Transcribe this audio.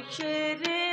mahşere